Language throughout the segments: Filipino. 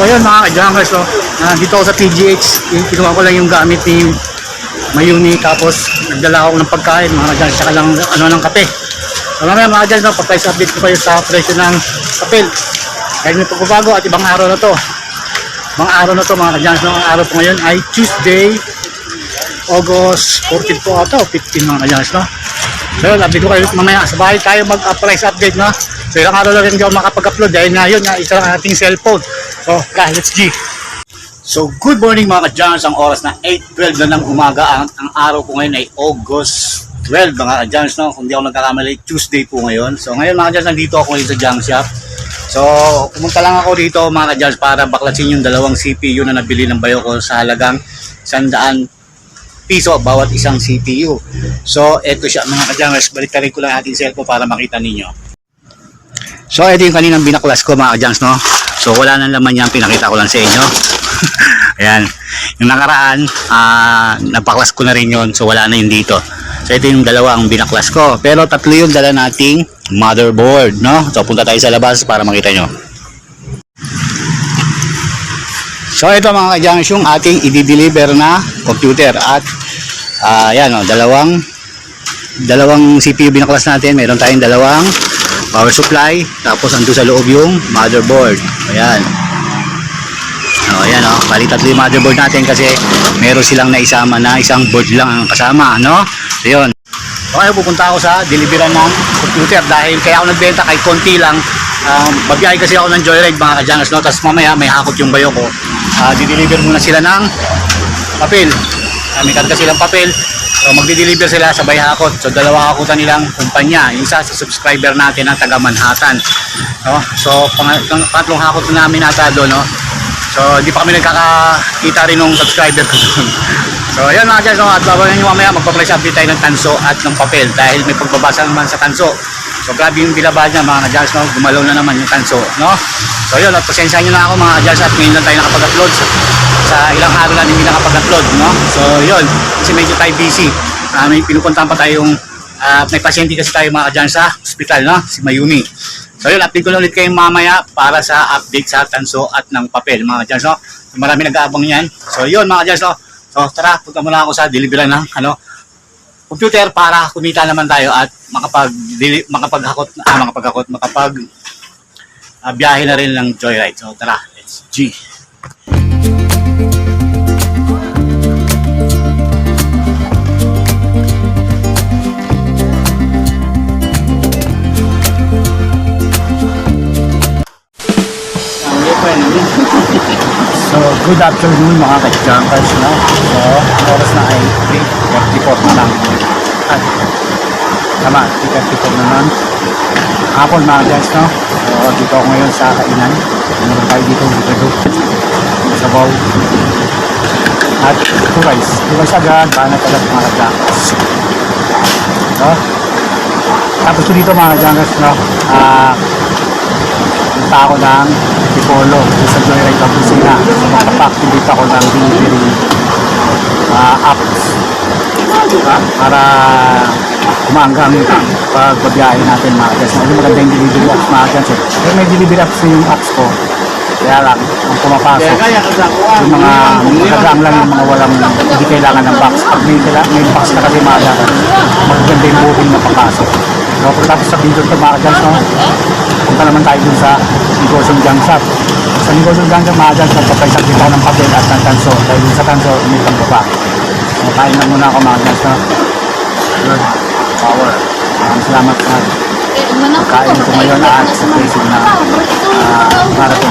So ayun mga ka-junkers, no? Ah, dito ako sa PGH, kinuha ko lang yung gamit ni Mayuni tapos nagdala ako ng pagkain mga ka-junkers, saka lang ano ng kape. So mga ka-junkers, no? pag-price update ko kayo sa presyo ng papel. Dahil may pagbabago at ibang araw na to. Mga araw na to mga ka-junkers, no? ang araw po ngayon ay Tuesday, August 14 po ata o 15 mga ka-junkers, no? So update ko kayo mamaya sa bahay tayo mag-price update, no? So ilang araw lang rin ako makapag-upload dahil nga yun, isa lang ang ating cellphone. So, tara, let's G. So, good morning mga ka-Jans. Ang oras na 8.12 na ng umaga. Ang, ang araw ko ngayon ay August 12 mga ka-Jans. No? Kung di ako nagkakamali, Tuesday po ngayon. So, ngayon mga ka-Jans, nandito ako ngayon sa junk shop. So, pumunta lang ako dito mga ka-Jans para baklasin yung dalawang CPU na nabili ng bayo ko sa halagang 100 piso bawat isang CPU. So, eto siya mga ka-Jans. Balik ko lang ating cellphone para makita ninyo. So, ito yung kaninang binaklas ko mga ka-Jans, no? So, wala nang laman yan. Pinakita ko lang sa inyo. Ayan. Yung nakaraan, ah, napaklas ko na rin yun. So, wala na yun dito. So, ito yung dalawa ang binaklas ko. Pero tatlo yung dala nating motherboard, no? So, punta tayo sa labas para makita nyo. So, ito mga ka-Jans, yung ating i-deliver na computer. At, ah, ayan, oh, dalawang dalawang CPU binaklas natin. Meron tayong dalawang power supply. Tapos ando sa loob yung motherboard. Ayan. O, ayan o. Bali tatlo yung motherboard natin kasi meron silang naisama na isang board lang ang kasama. No? So, yun. Okay, pupunta ako sa deliveran ng computer dahil kaya ako nagbenta kay konti lang. Um, kasi ako ng Joyride mga kadyanas. No? Tapos mamaya may hakot yung bayo ko. Uh, dideliver muna sila ng papel. Uh, may karga silang papel. So magdi-deliver sila sa hakot. So dalawa hakutan nilang kumpanya. Yung isa sa subscriber natin ang taga Manhattan. No? So pang, pang pangatlong hakot na namin ata doon, no? So hindi pa kami nagkakita rin ng subscriber ko doon. So ayun mga dyan, no? at babagan nyo mamaya magpa-price update tayo ng tanso at ng papel dahil may pagbabasa naman sa tanso. So grabe yung bilabad niya mga kadyals, no? gumalaw na naman yung tanso. No? So yun, pasensya nyo na ako mga kadyals at ngayon lang tayo nakapag-upload sa, sa ilang araw na hindi nakapag-upload. No? So yun, kasi medyo tayo busy. Uh, may pinupuntahan pa tayong uh, may pasyente kasi tayo mga kadyals sa hospital, no? si Mayumi. So yun, update ko lang ulit kayo mamaya para sa update sa tanso at ng papel mga kadyals. No? So, marami nag-aabang yan. So yun mga kadyals, no? So tara, punta muna ako sa delivery ng ano, computer para kumita naman tayo at makapag makapaghakot ah, makapaghakot makapag ah, biyahe na rin ng joyride. So tara, let's G. good afternoon mga ka-junkers, no? So, ang oras na ay 3.34 na lang. At, tama, 3.34 na lang. Hapon mga guys, no? So, dito ako ngayon sa kainan. Meron tayo dito dito dito. Sa bowl. At, two rice. Two rice agad, paano pala mga ka-junkers. So, tapos ko dito mga ka-junkers, no? Ah, punta ako ng Tipolo sa Joyride ng Kusina. So, magpapa-activate ako ng delivery uh, apps para umaanggang pagbabiyahe natin mga guys. Hindi maganda yung delivery apps mga guys. eh. Pero may delivery apps na yung apps ko. Kaya lang, kung pumapasok, yung mga magkagang lang yung mga walang hindi kailangan ng box. Pag may, may box na kasi mga yung booking na papasok. So, pagkatapos sa video ito mga guys, no? punta naman tayo dun sa negosyong junk shop. Sa negosyong junk shop, mga guys, nagpapaisak kita ng papel at ng tanso. Dahil dun sa tanso, may pang So, kain na muna ako mga no? Good. Power. Maraming salamat sa kain ko ngayon at sa basic na uh, marathon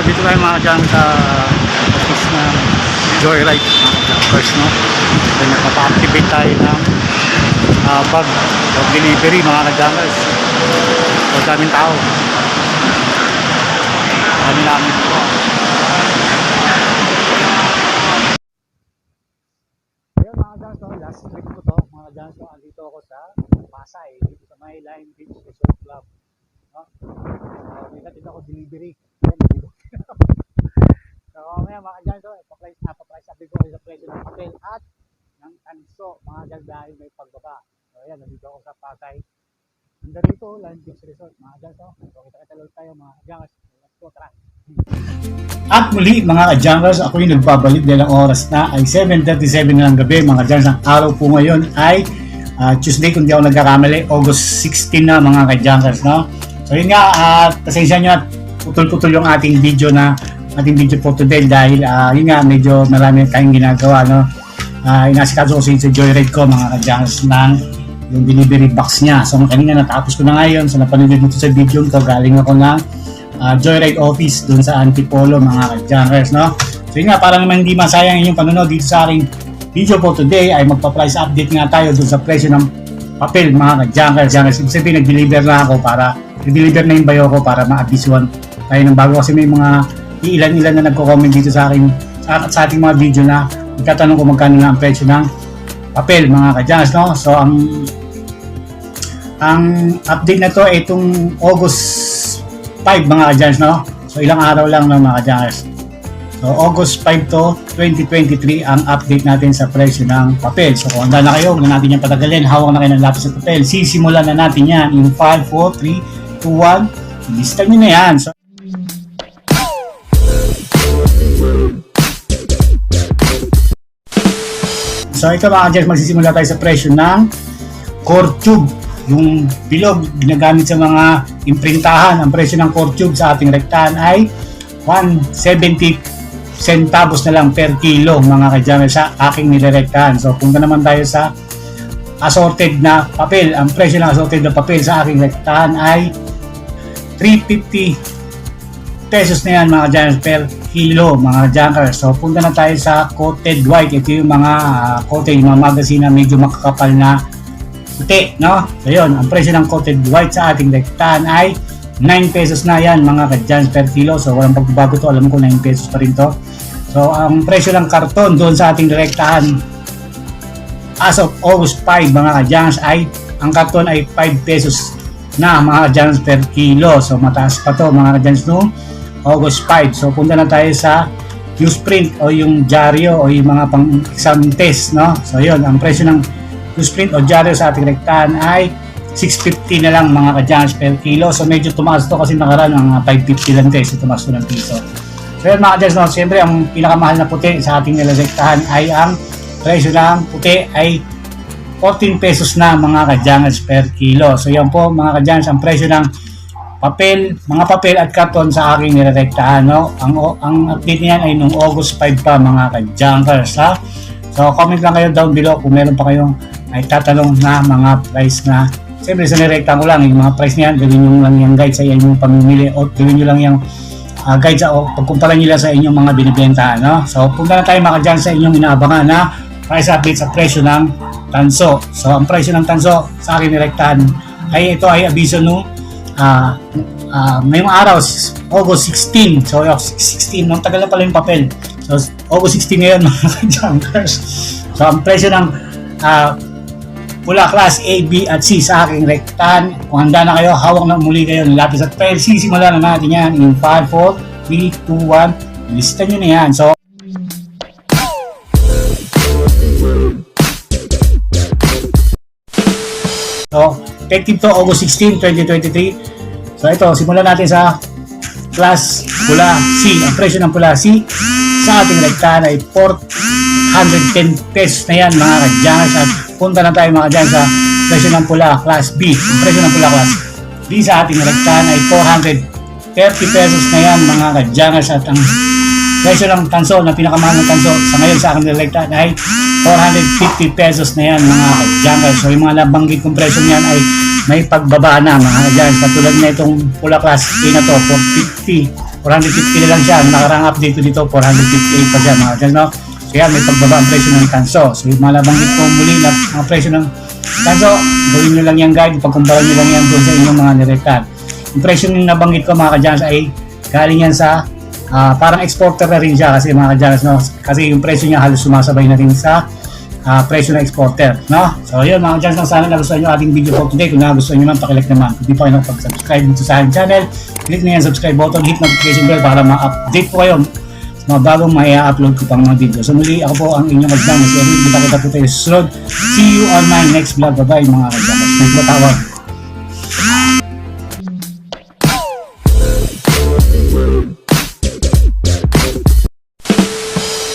So, dito tayo mga dyan sa office ng Joyride mga jumpers, no? So, nagpapa-activate tayo ng uh, pag delivery mga ka-jumpers. So, daming tao. Dami namin dito. Ayun mga guys, no, last trip ko to mga kadyan, so andito ako sa Pasay, dito sa may Line Beach Resort Club. No? So, may natin ako delivery. so, mamaya mga kadyan, so, ipaprice na, paprice sabi ko sa presyo ng papel at ng tanso, mga kadyan, dahil may pagbaba. So, yan, nandito ako sa Pasay. Nandito rito, Beach Resort, mga kadyan, so, so kita-kita lang tayo, mga kadyan, let's go, tara. At muli mga ka-Junkers, ako yung nagbabalik dahil ang oras na ay 7.37 na ng gabi. Mga ka ang araw po ngayon ay ah, Tuesday kung di ako nagkakamali, August 16 na mga ka-Junkers. No? So yun nga, at pasensya nyo at putol-putol yung ating video na ating video for today dahil ah, yun nga, medyo marami tayong ginagawa. No? Uh, inasikaso ko sa Joyride ko mga ka-Junkers ng yung delivery box niya. So kanina natapos ko na ngayon. So napanood dito sa video ko, galing ako ng uh, Joyride Office dun sa Antipolo mga ka-junkers, no? So yun nga, para naman hindi masayang inyong panonood dito sa aking video po today ay magpa-price update nga tayo dun sa presyo ng papel mga. Junkers, ibig sabihin nag-deliver na ako para nag-deliver na yung bayo ko para ma-abisuan tayo ng bago kasi may mga ilan-ilan na nagko-comment dito sa akin sa, sa ating mga video na nagtatanong kung magkano na ang presyo ng papel mga ka-junkers, no? So ang ang update na to ay itong August 5 mga ka-Giants, no? So ilang araw lang no mga ka-Giants. So August 5 to 2023 ang update natin sa presyo ng papel. So kung handa na kayo, huwag na natin yan patagalin. Hawak na kayo ng lapis at papel. Sisimulan na natin yan in 5, 4, 3, 2, 1. Lista nyo na yan. So, So ito mga ka-Giants, magsisimula tayo sa presyo ng core tube. Yung bilog ginagamit sa mga imprintahan. Ang presyo ng core tube sa ating rektahan ay 170 centavos na lang per kilo mga kadyame sa aking nilerektahan so punta naman tayo sa assorted na papel. Ang presyo ng assorted na papel sa aking rektahan ay 350 pesos na yan mga kadyame per kilo mga junkers so punta na tayo sa coated white ito yung mga uh, coated yung mga magazine na medyo makakapal na puti, no? So yun, ang presyo ng coated white sa ating rektahan ay 9 pesos na yan mga kadyans per kilo. So walang pagbabago to, alam ko 9 pesos pa rin to. So ang presyo ng karton doon sa ating rektahan as of August 5 mga kadyans ay ang karton ay 5 pesos na mga kadyans per kilo. So mataas pa to mga kadyans noong August 5. So punta na tayo sa newsprint o yung dyaryo o yung mga pang exam test, no? So yun, ang presyo ng newsprint o dyaryo sa ating rektahan ay 650 na lang mga ka-jams per kilo. So medyo tumaas to kasi nakaraan ng 550 lang tayo. So tumaas to ng piso. So yun mga ka-jams, no? siyempre ang pinakamahal na puti sa ating nilarektahan ay ang presyo ng puti ay 14 pesos na mga ka-jams per kilo. So yan po mga ka-jams, ang presyo ng papel, mga papel at karton sa aking nilarektahan. No? Ang, ang update niyan ay nung August 5 pa mga ka-junkers. Ha? So comment lang kayo down below kung meron pa kayong ay tatanong na mga price na siyempre sa nirekta ko lang yung mga price niyan gawin nyo lang yung guide sa inyong pamimili o gawin nyo lang yung uh, guide sa o pagkumpara nyo lang sa inyong mga binibentahan no? so punta na tayo mga dyan sa inyong inaabangan na price update sa presyo ng tanso so ang presyo ng tanso sa akin nirektahan ay ito ay abiso no uh, uh, ngayong araw August 16 so 16 nung tagal na pala yung papel so August 16 ngayon mga junkers so ang presyo ng uh, pula class A, B at C sa aking rektahan. Kung handa na kayo, hawak na muli kayo ng lapis at papel. Sisimulan na natin yan in 5, 4, 3, 2, 1. Lista nyo na yan. So, So, effective to August 16, 2023. So, ito, simulan natin sa class pula C. Ang presyo ng pula C sa ating rektahan ay 410 pesos na yan mga kadyanas at punta na tayo mga kadyanas sa presyo ng pula class B. Ang presyo ng pula class B sa ating rektahan ay 430 pesos na yan mga kadyanas at ang presyo ng tanso na pinakamahal ng tanso sa ngayon sa aking rektahan ay 450 pesos na yan mga kadyanas. So yung mga nabanggit kong presyo niyan ay may pagbaba na mga kadyanas. Katulad na itong pula class A na to 450 450 na lang siya. Ang nakarang update ko dito, 458 pa siya mga guys, no? So may pagbaba ang presyo ng tanso. So yung mga nabanggit ko muli na ang presyo ng tanso, gawin nyo lang yan guide, pagkumpara nyo lang yan doon sa inyong mga nirektan. Yung presyo ng nabanggit ko mga kadyanas ay galing yan sa uh, parang exporter na rin siya kasi mga kadyanas, no? Kasi yung presyo niya halos sumasabay na rin sa ah, presyo ng exporter. No? So yun mga lang sana nagustuhan nyo ating video for today. Kung nagustuhan nyo man, pakilike naman. Kung di pa kayo nakapag-subscribe dito sa aking channel, click na yung subscribe button, hit notification bell para ma-update po kayo mga bagong may upload ko pang mga video. So muli ako po ang inyong magdamos. So, kita kita po tayo susunod. See you on my next vlog. Bye-bye mga magdamos. Next batawag.